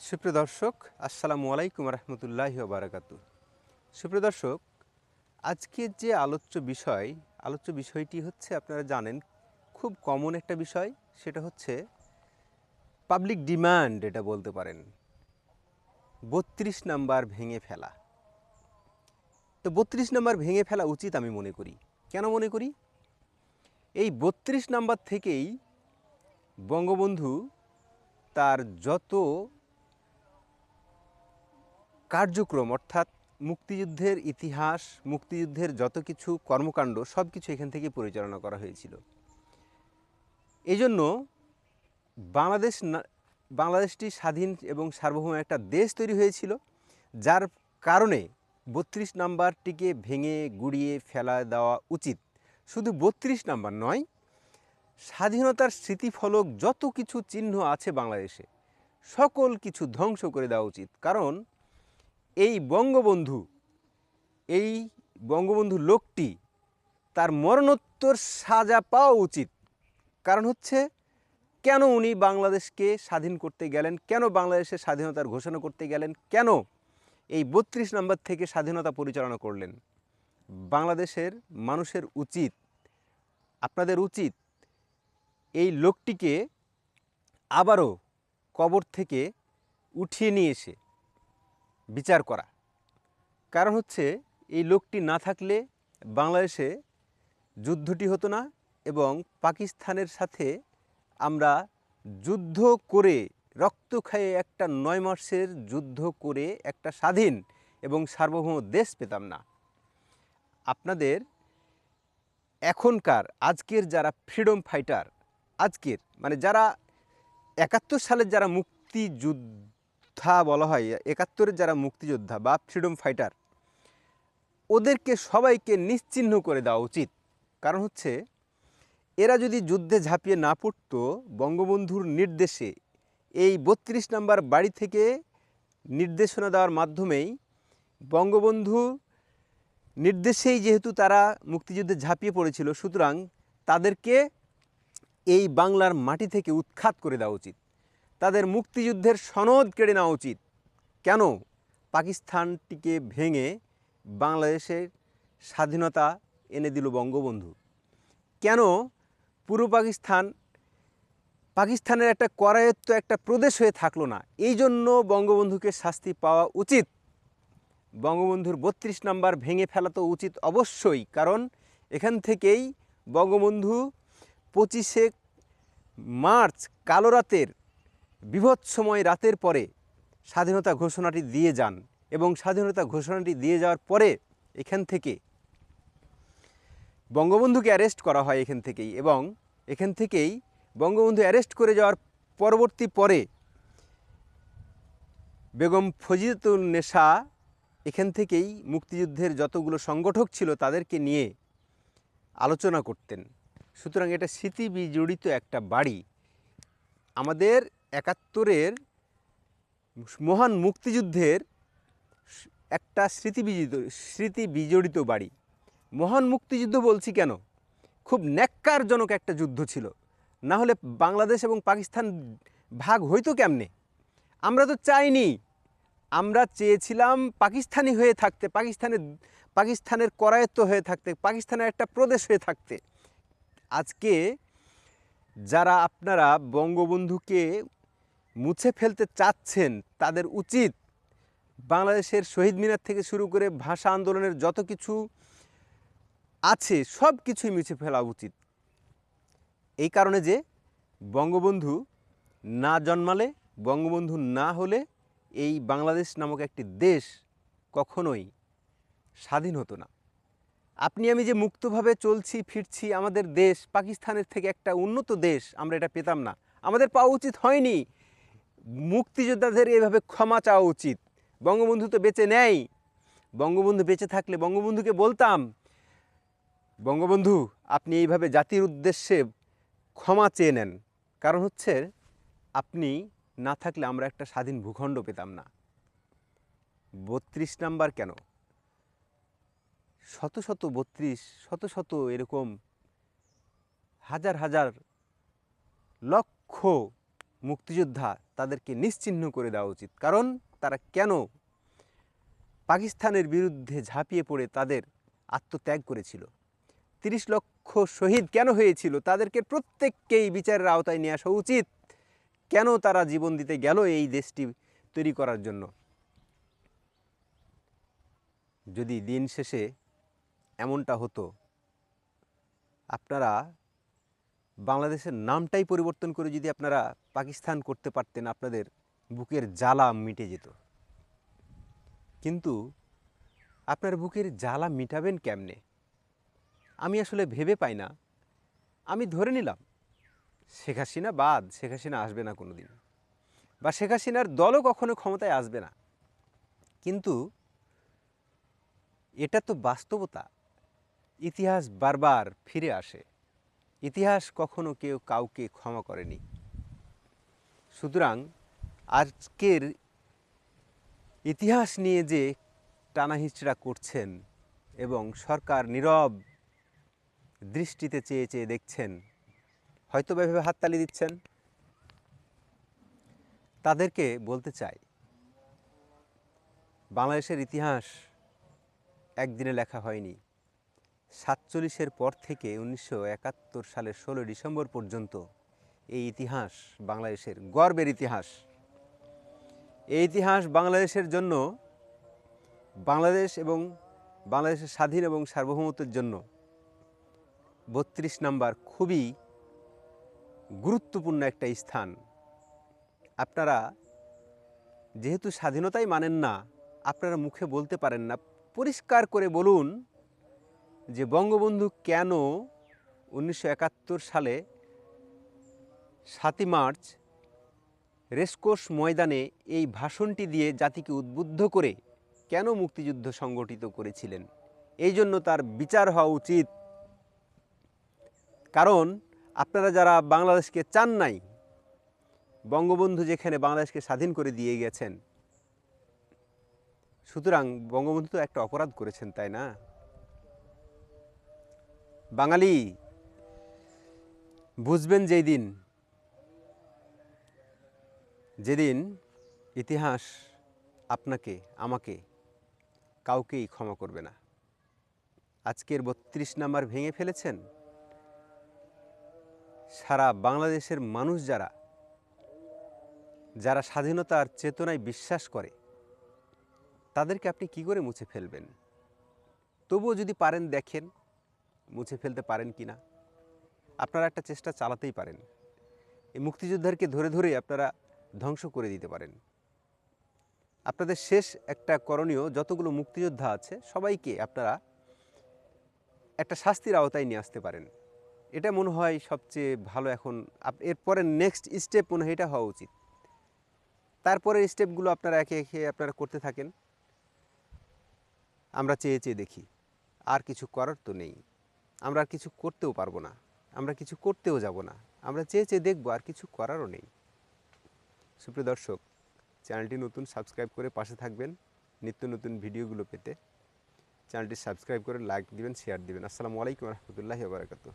সুপ্রিয় দর্শক, আসসালামু আলাইকুম রহমতুল্লাহ বারাকাতু। সুপ্রিয় দর্শক আজকের যে আলোচ্য বিষয়, আলোচ্য বিষয়টি হচ্ছে আপনারা জানেন, খুব কমন একটা বিষয়, সেটা হচ্ছে পাবলিক ডিমান্ড এটা বলতে পারেন। বত্রিশ নাম্বার ভেঙে ফেলা। তো বত্রিশ নাম্বার ভেঙে ফেলা উচিত আমি মনে করি। কেন মনে করি? এই বত্রিশ নাম্বার থেকেই বঙ্গবন্ধু তার যত কার্যক্রম, অর্থাৎ মুক্তিযুদ্ধের ইতিহাস, মুক্তিযুদ্ধের যত কিছু কর্মকাণ্ড সব কিছু এখান থেকে পরিচালনা করা হয়েছিল। এই জন্য বাংলাদেশ বাংলাদেশটি স্বাধীন এবং সার্বভৌম একটা দেশ তৈরি হয়েছিল, যার কারণে বত্রিশ নাম্বারটিকে ভেঙে, গুড়িয়ে ফেলা দেওয়া উচিত। শুধু বত্রিশ নাম্বার নয়, স্বাধীনতার স্মৃতিফলক যত কিছু চিহ্ন আছে বাংলাদেশে, সকল কিছু ধ্বংস করে দেওয়া উচিত। কারণ এই বঙ্গবন্ধু এই বঙ্গবন্ধু লোকটি তার মরণোত্তর সাজা পাওয়া উচিত। কারণ হচ্ছে, কেন উনি বাংলাদেশকে স্বাধীন করতে গেলেন? কেন বাংলাদেশের স্বাধীনতার ঘোষণা করতে গেলেন? কেন এই বত্রিশ নম্বর থেকে স্বাধীনতা পরিচালনা করলেন? বাংলাদেশের মানুষের উচিত, আপনাদের উচিত এই লোকটিকে আবারও কবর থেকে উঠিয়ে নিয়ে এসে বিচার করা। কারণ হচ্ছে, এই লোকটি না থাকলে বাংলাদেশে যুদ্ধটি হতো না এবং পাকিস্তানের সাথে আমরা যুদ্ধ করে, রক্ত খাইয়ে একটা নয় মাসের যুদ্ধ করে একটা স্বাধীন এবং সার্বভৌম দেশ পেতাম না। আপনাদের এখনকার, আজকের যারা ফ্রিডম ফাইটার আজকের মানে যারা একাত্তর সালের যারা মুক্তিযোদ্ধা বলা হয়, একাত্তরের যারা মুক্তিযোদ্ধা বা ফ্রিডম ফাইটার ওদেরকে সবাইকে নিশ্চিহ্ন করে দেওয়া উচিত। কারণ হচ্ছে, এরা যদি যুদ্ধে ঝাঁপিয়ে না পড়তো, বঙ্গবন্ধুর নির্দেশে এই বত্রিশ নাম্বার বাড়ি থেকে নির্দেশনা দেওয়ার মাধ্যমেই বঙ্গবন্ধু নির্দেশেই যেহেতু তারা মুক্তিযুদ্ধে ঝাঁপিয়ে পড়েছিল, সুতরাং তাদেরকে এই বাংলার মাটি থেকে উৎখাত করে দেওয়া উচিত। তাদের মুক্তিযুদ্ধের সনদ কেড়ে নেওয়া উচিত। কেন? পাকিস্তানটিকে ভেঙে বাংলাদেশের স্বাধীনতা এনে দিল বঙ্গবন্ধু। কেন? পূর্ব পাকিস্তান, পাকিস্তানের একটা করায়ত্ত একটা প্রদেশ হয়ে থাকল না। এই জন্য বঙ্গবন্ধুকে শাস্তি পাওয়া উচিত। বঙ্গবন্ধুর বত্রিশ নাম্বার ভেঙে ফেলা তো উচিত অবশ্যই, কারণ এখান থেকেই বঙ্গবন্ধু পঁচিশে মার্চ কালো রাতের বিভৎসময় রাতের পরে স্বাধীনতা ঘোষণাটি দিয়ে যান এবং স্বাধীনতা ঘোষণাটি দিয়ে যাওয়ার পরে এখান থেকে বঙ্গবন্ধুকে অ্যারেস্ট করা হয় এখান থেকেই এবং এখান থেকেই বঙ্গবন্ধু অ্যারেস্ট করে যাওয়ার পরবর্তী পরে বেগম ফজিলতুল নেশা এখান থেকেই মুক্তিযুদ্ধের যতগুলো সংগঠক ছিল তাদেরকে নিয়ে আলোচনা করতেন। সুতরাং এটা স্মৃতি বিজড়িত একটা বাড়ি। আমাদের একাত্তরের মহান মুক্তিযুদ্ধের একটা স্মৃতি বিজিত, স্মৃতি বিজড়িত বাড়ি। মহান মুক্তিযুদ্ধ বলছি কেন? খুব ন্যাক্কারজনক একটা যুদ্ধ ছিল। না হলে বাংলাদেশ এবং পাকিস্তান ভাগ হইতো কেমনে? আমরা তো চাইনি। আমরা চেয়েছিলাম পাকিস্তানি হয়ে থাকতে, পাকিস্তানের পাকিস্তানের করায়ত্ত হয়ে থাকতে, পাকিস্তানের একটা প্রদেশ হয়ে থাকতে। আজকে যারা আপনারা বঙ্গবন্ধুকে মুছে ফেলতে চাচ্ছেন তাদের উচিত। বাংলাদেশের শহীদ মিনার থেকে শুরু করে ভাষা আন্দোলনের যত কিছু আছে, সব কিছুই মুছে ফেলা উচিত। এই কারণে যে বঙ্গবন্ধু না জন্মালে, বঙ্গবন্ধু না হলে এই বাংলাদেশ নামক একটি দেশ কখনোই স্বাধীন হতো না। আপনি, আমি যে মুক্তভাবে চলছি, ফিরছি আমাদের দেশ, পাকিস্তানের থেকে একটা উন্নত দেশ, আমরা এটা পেতাম না। আমাদের পাওয়া উচিত হয়নি। মুক্তিযোদ্ধাদের এভাবে ক্ষমা চাওয়া উচিত। বঙ্গবন্ধু তো বেঁচে নেই। বঙ্গবন্ধু বেঁচে থাকলে বঙ্গবন্ধুকে বলতাম, বঙ্গবন্ধু, আপনি এইভাবে জাতির উদ্দেশ্যে ক্ষমা চেয়ে নেন। কারণ হচ্ছে, আপনি না থাকলে আমরা একটা স্বাধীন ভূখণ্ড পেতাম না। বত্রিশ নাম্বার কেন? শত শত বত্রিশ, শত শত এরকম হাজার হাজার লক্ষ মুক্তিযোদ্ধা তাদেরকে নিশ্চিহ্ন করে দেওয়া উচিত। কারণ তারা কেন পাকিস্তানের বিরুদ্ধে ঝাঁপিয়ে পড়ে তাদের আত্মত্যাগ করেছিল? তিরিশ লক্ষ শহীদ কেন হয়েছিল? তাদেরকে প্রত্যেককেই বিচারের আওতায় নিয়ে আসা উচিত। কেন তারা জীবন দিতে গেল এই দেশটি তৈরি করার জন্য? যদি দিন শেষে এমনটা হতো, আপনারা বাংলাদেশের নামটাই পরিবর্তন করে যদি আপনারা পাকিস্তান করতে পারতেন, আপনাদের বুকের জ্বালা মিটে যেত। কিন্তু আপনার বুকের জ্বালা মিটাবেন কেমনে? আমি আসলে ভেবে পাই না। আমি ধরে নিলাম, শেখ হাসিনা বাদ, শেখ হাসিনা আসবে না কোনো দিন বা শেখ হাসিনার দলও কখনো ক্ষমতায় আসবে না। কিন্তু এটা তো বাস্তবতা। ইতিহাস বারবার ফিরে আসে। ইতিহাস কখনো কেউ কাউকে ক্ষমা করেনি। সুতরাং আজকের ইতিহাস নিয়ে যে টানাহিচড়া করছেন এবং সরকার নীরব দৃষ্টিতে চেয়ে চেয়ে দেখছেন হয়তো বা এভাবে হাততালি দিচ্ছেন, তাদেরকে বলতে চাই, বাংলাদেশের ইতিহাস একদিনে লেখা হয়নি। সাতচল্লিশের পর থেকে উনিশশো একাত্তর সালের ষোলো ডিসেম্বর পর্যন্ত এই ইতিহাস বাংলাদেশের গর্বের ইতিহাস। এই ইতিহাস বাংলাদেশের জন্য, বাংলাদেশ এবং বাংলাদেশের স্বাধীন এবং সার্বভৌমত্বের জন্য বত্রিশ নাম্বার খুবই গুরুত্বপূর্ণ একটা স্থান। আপনারা যেহেতু স্বাধীনতাই মানেন না, আপনারা মুখে বলতে পারেন না, পরিষ্কার করে বলুন যে বঙ্গবন্ধু কেন উনিশশো একাত্তর সালে সাতই মার্চ রেসকোর্স ময়দানে এই ভাষণটি দিয়ে জাতিকে উদ্বুদ্ধ করে কেন মুক্তিযুদ্ধ সংগঠিত করেছিলেন? এই জন্য তার বিচার হওয়া উচিত। কারণ আপনারা যারা বাংলাদেশকে চান নাই, বঙ্গবন্ধু যেখানে বাংলাদেশকে স্বাধীন করে দিয়ে গেছেন, সুতরাং বঙ্গবন্ধু তো একটা অপরাধ করেছেন, তাই না? বাঙালি, বুঝবেন যেই দিন যেদিন ইতিহাস আপনাকে, আমাকে কাউকেই ক্ষমা করবে না। আজকের বত্রিশ নাম্বার ভেঙে ফেলেছেন সারা বাংলাদেশের মানুষ যারা যারা স্বাধীনতার চেতনায় বিশ্বাস করে, তাদেরকে আপনি কি করে মুছে ফেলবেন? তবুও যদি পারেন দেখেন মুছে ফেলতে পারেন কি না? আপনারা একটা চেষ্টা চালাতেই পারেন। এই মুক্তিযোদ্ধারকে ধরে ধরে আপনারা ধ্বংস করে দিতে পারেন। আপনাদের শেষ একটা করণীয়, যতগুলো মুক্তিযোদ্ধা আছে, সবাইকে আপনারা একটা শাস্তির আওতায় নিয়ে আসতে পারেন। এটা মনে হয় সবচেয়ে ভালো এখন। এরপরে নেক্সট স্টেপ মনে হয় এটা হওয়া উচিত। তারপরের স্টেপগুলো আপনারা একে একে আপনারা করতে থাকেন। আমরা চেয়ে চেয়ে দেখি। আর কিছু করার তো নেই। আমরা আর কিছু করতেও পারব না। আমরা কিছু করতেও যাব না। আমরা চেয়ে চেয়ে দেখব, আর কিছু করারও নেই। সুপ্রিয় দর্শক, চ্যানেলটি নতুন, সাবস্ক্রাইব করে পাশে থাকবেন। নিত্য নতুন ভিডিওগুলো পেতে চ্যানেলটি সাবস্ক্রাইব করে লাইক দিবেন, শেয়ার দিবেন। আসসালামু আলাইকুম রহমতুল্লাহি বারাকাতু